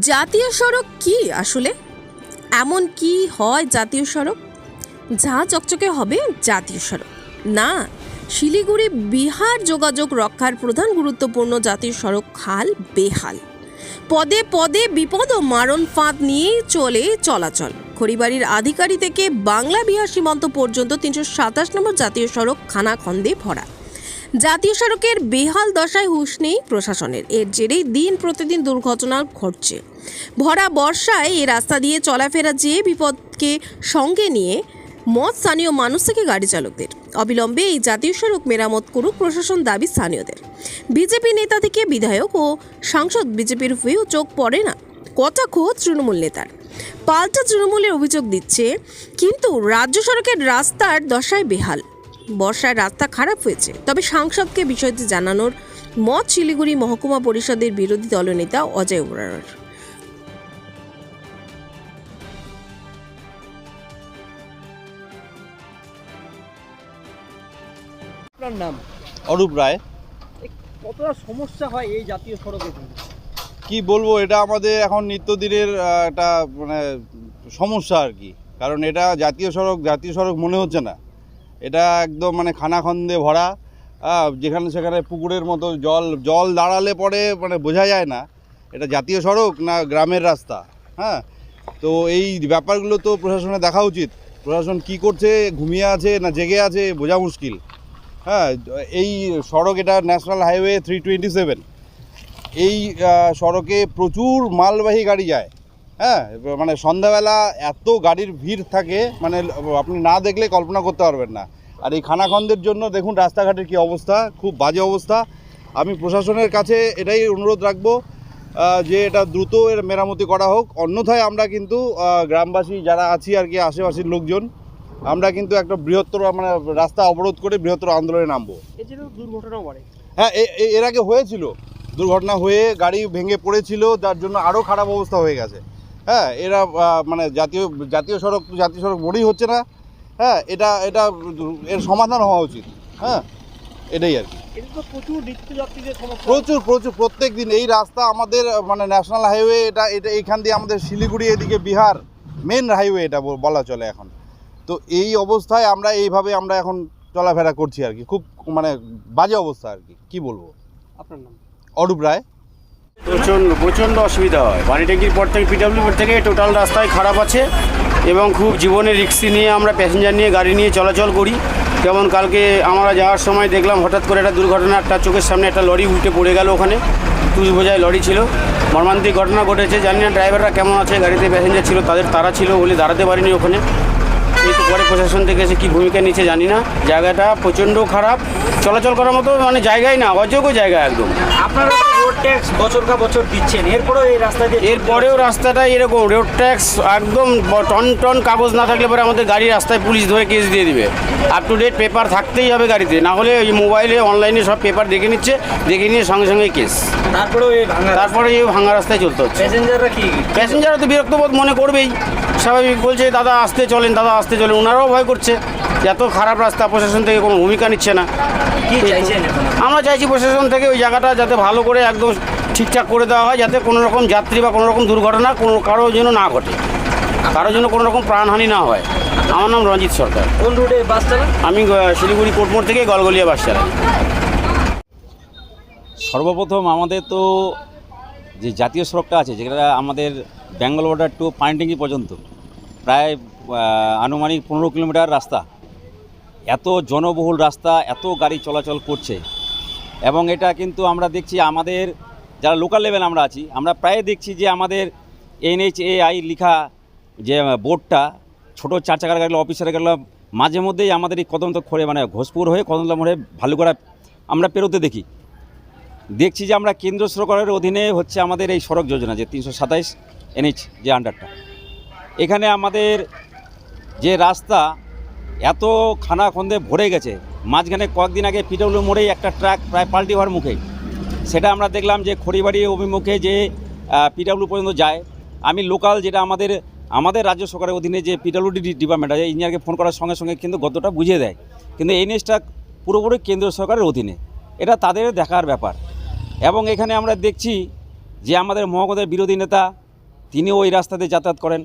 জাতীয় সড়ক কি আসলে? এমন কি হয় জাতীয় সড়ক? যা চকচকে হবে জাতীয় সড়ক। না, শিলিগুড়ি বিহার যোগাযোগ রক্ষার প্রধান গুরুত্বপূর্ণ জাতীয় সড়ক খাল বেহাল। পদে পদে বিপদ ও মারণ ফাঁদ নিয়েই চলে চলাচল। খড়িবাড়ির আধিকারি থেকে বাংলা বিহার সীমান্ত পর্যন্ত তিনশো সাতাশ নম্বর জাতীয় সড়ক খানাখন্দে ভরা। জাতীয় সড়কের বেহাল দশায় হুঁশ নেই প্রশাসনের। এর জেরেই দিন প্রতিদিন দুর্ঘটনা ঘটছে। ভরা বর্ষায় এই রাস্তা দিয়ে চলাফেরা যে বিপদকে সঙ্গে নিয়ে মত স্থানীয় মানুষ থেকে গাড়ি চালকদের। অবিলম্বে এই জাতীয় সড়ক মেরামত করুক প্রশাসন দাবি স্থানীয়দের। বিজেপি নেতা থেকে বিধায়ক ও সাংসদ বিজেপির হয়েও চোখ পড়ে না। কটাক্ষ তৃণমূল নেতার। পাল্টা তৃণমূলের অভিযোগ দিচ্ছে, কিন্তু রাজ্য সড়কের রাস্তার দশায় বেহাল। বর্ষায় রাস্তা খারাপ হয়েছে। তবে সাংসদকে বিষয়টি জানানোর মত শিলিগুড়ি মহকুমা পরিষদের বিরোধী দলনেতা অজয় ওবরার আপনার নাম? অরূপ রায়। কতটা সমস্যা হয় এই জাতীয় সড়কে? কি বলব এটা আমাদের এখন নিত্যদিনের একটা মানে সমস্যা আর কি। কারণ এটা জাতীয় সড়ক জাতীয় সড়ক মনে হচ্ছে না। এটা একদম মানে খানাখন্দে ভরা যেখানে সেখানে পুকুরের মতো জল জল দাঁড়ালে পরে মানে বোঝা যায় না, এটা জাতীয় সড়ক না গ্রামের রাস্তা হ্যাঁ? তো এই ব্যাপারগুলো তো প্রশাসনে দেখা উচিত, প্রশাসন কি করছে, ঘুমিয়ে আছে না জেগে আছে, বোঝা মুশকিল হ্যাঁ? এই সড়ক এটা national highway three twenty seven, এই সড়কে প্রচুর মালবাহী গাড়ি যায় হ্যাঁ মানে সন্ধ্যাবেলা এত গাড়ির ভিড় থাকে মানে আপনি না দেখলে কল্পনা করতে পারবেন না। আর এই খানাখন্দের জন্য দেখুন রাস্তাঘাটের কি অবস্থা খুব বাজে অবস্থা। আমি প্রশাসনের কাছে এটাই অনুরোধ রাখব যে এটা দ্রুত এর মেরামতি করা হোক। অন্যথায় আমরা কিন্তু গ্রামবাসী যারা আছি আর কি আশেপাশের লোকজন আমরা কিন্তু একটা বৃহত্তর মানে রাস্তা অবরোধ করে বৃহত্তর আন্দোলনে নামবো। দুর্ঘটনাও বাড়ে। হ্যাঁ এর আগে হয়েছিল। দুর্ঘটনা হয়ে গাড়ি ভেঙে পড়েছিল যার জন্য আরও খারাপ অবস্থা হয়ে গেছে। হ্যাঁ এরা মানে জাতীয় জাতীয় সড়ক জাতীয় সড়ক মনেই হচ্ছে না। হ্যাঁ এটা এটা এর সমাধান হওয়া উচিত। হ্যাঁ এটাই আর কি। প্রচুর প্রচুর প্রত্যেক দিন এই রাস্তা আমাদের মানে ন্যাশনাল হাইওয়ে এটা এটা এইখান দিয়ে আমাদের শিলিগুড়ি এদিকে বিহার মেন হাইওয়ে এটা বলা চলে এখন। তো এই অবস্থায় আমরা এইভাবে আমরা এখন চলাফেরা করছি আর কি। খুব মানে বাজে অবস্থা আর কি। কি বলব? আপনার নাম? অরূপ রায়। প্রচণ্ড প্রচণ্ড অসুবিধা হয়। ট্যাঙ্কির পর থেকে পিডাব্লিউ থেকে টোটাল রাস্তায় খারাপ আছে এবং খুব জীবনের রিক্সি নিয়ে আমরা প্যাসেঞ্জার নিয়ে গাড়ি নিয়ে চলাচল করি। যেমন কালকে আমরা যাওয়ার সময় দেখলাম হঠাৎ করে একটা দুর্ঘটনা, একটা চোখের সামনে একটা লরি উল্টে পড়ে গেল ওখানে। তুষ বোঝায় লরি ছিল। মর্মান্তিক ঘটনা ঘটেছে, জানি না ড্রাইভাররা কেমন আছে, গাড়িতে প্যাসেঞ্জার ছিল, তাদের তারা ছিল বলে দাঁড়াতে পারিনি ওখানে। এই তো পরে প্রশাসন থেকে এসে কী ভূমিকা নিচ্ছে জানি না। জায়গাটা প্রচণ্ড খারাপ। চলাচল করার মতো মানে জায়গাই না, অযোগ্য জায়গা একদম। আপনারা রোড ট্যাক্স বছর কা বছর দিচ্ছেন। এরপরেও এই রাস্তা দিয়ে এরপরেও রাস্তাটা এরকম রোড ট্যাক্স একদম টন টন কাগজ না থাকলে পরে আমাদের গাড়ি রাস্তায় পুলিশ ধরে কেস দিয়ে দিবে। আপ টু ডেট পেপার থাকতেই হবে গাড়িতে না হলে ওই মোবাইলে অনলাইনে সব পেপার দেখে নিচ্ছে দেখে নিয়ে সঙ্গে সঙ্গে কেস তারপরেও এই ভাঙা তারপরে এই ভাঙা রাস্তায় চলতে হচ্ছে। প্যাসেঞ্জাররা কি? প্যাসেঞ্জাররা তো বিরক্ত বোধ মনে করবেই। স্বাভাবিক বলছে দাদা আসতে চলেন দাদা আসতে চলেন। ওনারাও ভয় করছে। এত খারাপ রাস্তা প্রশাসন থেকে কোনো ভূমিকা নিচ্ছে না। আমরা চাইছি প্রশাসন থেকে ওই জায়গাটা যাতে ভালো করে একদম ঠিকঠাক করে দেওয়া হয় যাতে কোনো রকম যাত্রী বা কোনো রকম দুর্ঘটনা কোনো কারোর যেন না ঘটে কারোর জন্য কোনো রকম প্রাণহানি না হয়। আমার নাম রঞ্জিত সরকার। কোন রুটে বাস চালান? আমি শিলিগুড়ি কোটমোড় থেকে গলগলিয়া বাস চালাই। সর্বপ্রথম আমাদের তো যে জাতীয় সড়কটা আছে যেটা আমাদের বেঙ্গল বর্ডার টু পাইনটিঙ্গি পর্যন্ত প্রায় আনুমানিক পনেরো কিলোমিটার রাস্তা। এত জনবহুল রাস্তা, এত গাড়ি চলাচল করছে। এবং এটা কিন্তু আমরা দেখছি আমাদের, যারা লোকাল লেভেল আমরা আছি, আমরা প্রায় দেখছি যে আমাদের এনএইচএআই লিখা যে বোর্ডটা, ছোটো চার চাকার গাড়ি অফিসার গেল মাঝে মধ্যেই আমাদের এই কদমত খড়ে মানে ঘোষপুর হয়ে কদমতলা মোড়ে ভালুকড়া আমরা পেরোতে দেখি। দেখছি যে আমরা কেন্দ্র সরকারের অধীনে হচ্ছে আমাদের এই সড়ক যোজনা, যে তিনশো সাতাইশ এনএইচ যে আন্ডারটা এখানে আমাদের যে রাস্তা এত খানা খন্দে ভরে গেছে। মাঝখানে কয়েকদিন আগে পিডব্লিউ মোড়েই একটা ট্রাক প্রায় পাল্টি হওয়ার মুখে। সেটা আমরা দেখলাম যে খড়িবাড়ি অভিমুখে যে পিডব্লিউ পর্যন্ত যায়। আমি লোকাল যেটা আমাদের আমাদের রাজ্য সরকারের অধীনে যে পিডব্লিউডি ডিপার্টমেন্ট আছে ইঞ্জিনিয়ারকে ফোন করার সঙ্গে সঙ্গে কিন্তু গতটা বুঝিয়ে দেয়। কিন্তু এই জিনিসটা পুরোপুরি কেন্দ্র সরকারের অধীনে। এটা তাদের দেখার ব্যাপার। এবং এখানে আমরা দেখছি যে আমাদের মহকুদের বিরোধী নেতা, তিনিও ওই রাস্তাতে যাতায়াত করেন।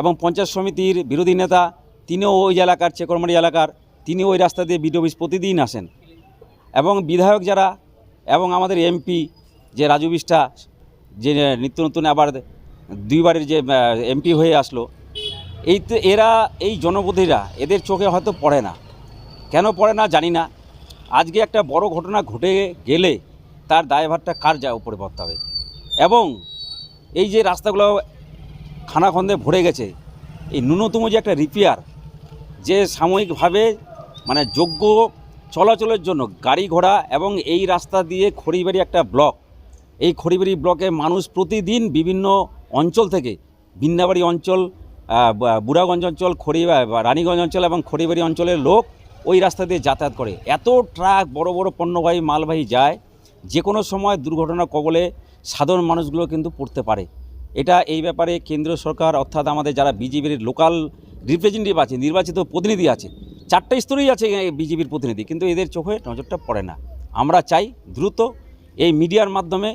এবং পঞ্চায়েত সমিতির বিরোধী নেতা তিনিও ওই এলাকার চেকরমারি এলাকার তিনি ওই রাস্তা দিয়ে বিডিও অফিস প্রতিদিন আসেন। এবং বিধায়ক যারা, এবং আমাদের এমপি যে রাজু বিষ্টা যে নিত্য নতুন আবার দুইবারের যে এমপি হয়ে আসলো, এই তো এরা, এই জনপ্রতিনিধিরা, এদের চোখে হয়তো পড়ে না। কেন পড়ে না জানি না। আজকে একটা বড় ঘটনা ঘটে গেলে তার দায়ভারটা কার যা উপরে পড়তে হবে। এবং এই যে রাস্তাগুলো খানাখন্দে ভরে গেছে, এই ন্যূনতম যে একটা রিপেয়ার যে সাময়িকভাবে মানে যোগ্য চলাচলের জন্য গাড়ি ঘোড়া এবং এই রাস্তা দিয়ে খড়িবাড়ি একটা ব্লক, এই খড়িবাড়ি ব্লকে মানুষ প্রতিদিন বিভিন্ন অঞ্চল থেকে বিন্দাবাড়ি অঞ্চল বুড়াগঞ্জ অঞ্চল, খড়ি রানীগঞ্জ অঞ্চল এবং খড়িবাড়ি অঞ্চলের লোক ওই রাস্তা দিয়ে যাতায়াত করে। এত ট্রাক, বড় বড় পণ্যবাহী মালবাহী যায়, যে কোনো সময় দুর্ঘটনা কবলে সাধারণ মানুষগুলো কিন্তু পড়তে পারে। এটা এই ব্যাপারে কেন্দ্রীয় সরকার অর্থাৎ আমাদের যারা বিজেপির লোকাল রিপ্রেজেন্টেটিভ আছে নির্বাচিত প্রতিনিধি আছে। চারটা স্তরেই আছে বিজেপির প্রতিনিধি কিন্তু এদের চোখে নজরটা পড়ে না। আমরা চাই দ্রুত এই মিডিয়ার মাধ্যমে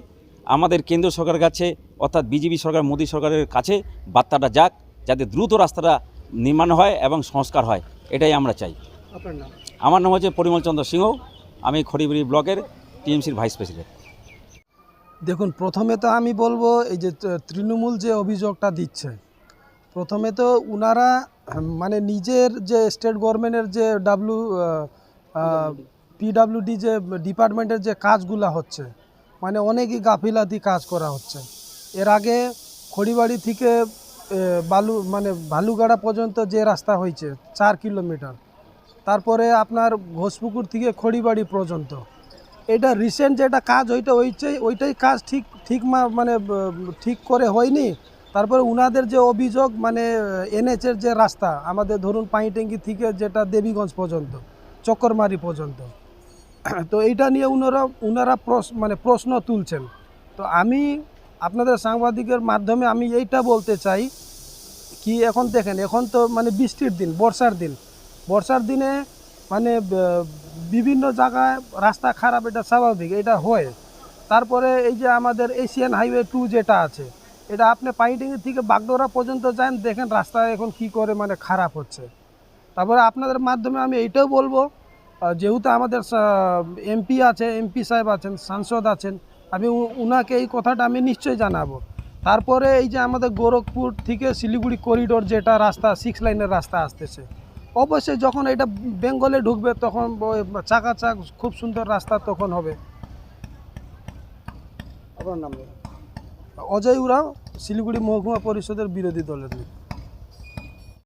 আমাদের কেন্দ্র সরকারের কাছে অর্থাৎ বিজেপি সরকার মোদী সরকারের কাছে বার্তাটা যাক যাতে দ্রুত রাস্তাটা নির্মাণ হয় এবং সংস্কার হয় এটাই আমরা চাই। আমার নাম হচ্ছে পরিমল চন্দ্র সিংহ আমি খড়িবাড়ি ব্লকের টিএমসির ভাইস প্রেসিডেন্ট। দেখুন প্রথমে তো আমি বলব এই যে তৃণমূল যে অভিযোগটা দিচ্ছে প্রথমে তো উনারা মানে নিজের যে স্টেট গভর্নমেন্টের যে ডাব্লু পিডাব্লিউডি যে ডিপার্টমেন্টের যে কাজগুলো হচ্ছে মানে অনেকই গাফিলাতি কাজ করা হচ্ছে। এর আগে খড়িবাড়ি থেকে বালু মানে ভালুগাড়া পর্যন্ত যে রাস্তা হয়েছে, চার কিলোমিটার, তারপরে আপনার ঘোষপুকুর থেকে খড়িবাড়ি পর্যন্ত। এটা রিসেন্ট যেটা কাজ, ওইটা ওইটাই ওইটাই কাজ ঠিক ঠিক মানে ঠিক করে হয়নি। তারপরে উনাদের যে অভিযোগ মানে এনএচের যে রাস্তা, আমাদের ধরুন পাইটেঙ্গি থেকে যেটা দেবীগঞ্জ পর্যন্ত, চক্করমারি পর্যন্ত। তো এইটা নিয়ে উনারা উনারা মানে প্রশ্ন তুলছেন। তো আমি আপনাদের সাংবাদিকের মাধ্যমে আমি এইটা বলতে চাই কি এখন দেখেন, এখন তো মানে বৃষ্টির দিন, বর্ষার দিন। বর্ষার দিনে মানে বিভিন্ন জায়গায় রাস্তা খারাপ, এটা স্বাভাবিক, এটা হয়। তারপরে এই যে আমাদের এশিয়ান হাইওয়ে টু যেটা আছে এটা আপনি পাইটিং থেকে বাগডোরা পর্যন্ত যান, দেখেন রাস্তা এখন কি করে মানে খারাপ হচ্ছে। তারপরে আপনাদের মাধ্যমে আমি এইটাও বলব যেহেতু আমাদের এমপি আছে, এমপি সাহেব আছেন, সাংসদ আছেন, আমি উনাকে এই কথাটা আমি নিশ্চয়ই জানাব। তারপরে এই যে আমাদের গোরখপুর থেকে শিলিগুড়ি করিডোর যেটা রাস্তা সিক্স লাইনের রাস্তা আসতেছে, অবশ্যই যখন এটা বেঙ্গলে ঢুকবে তখন চাকাচাক খুব সুন্দর রাস্তা তখন হবে। আপনার নাম অজয় উরাও শিলিগুড়ি মহকুমা পরিষদের বিরোধী দলের নেতা।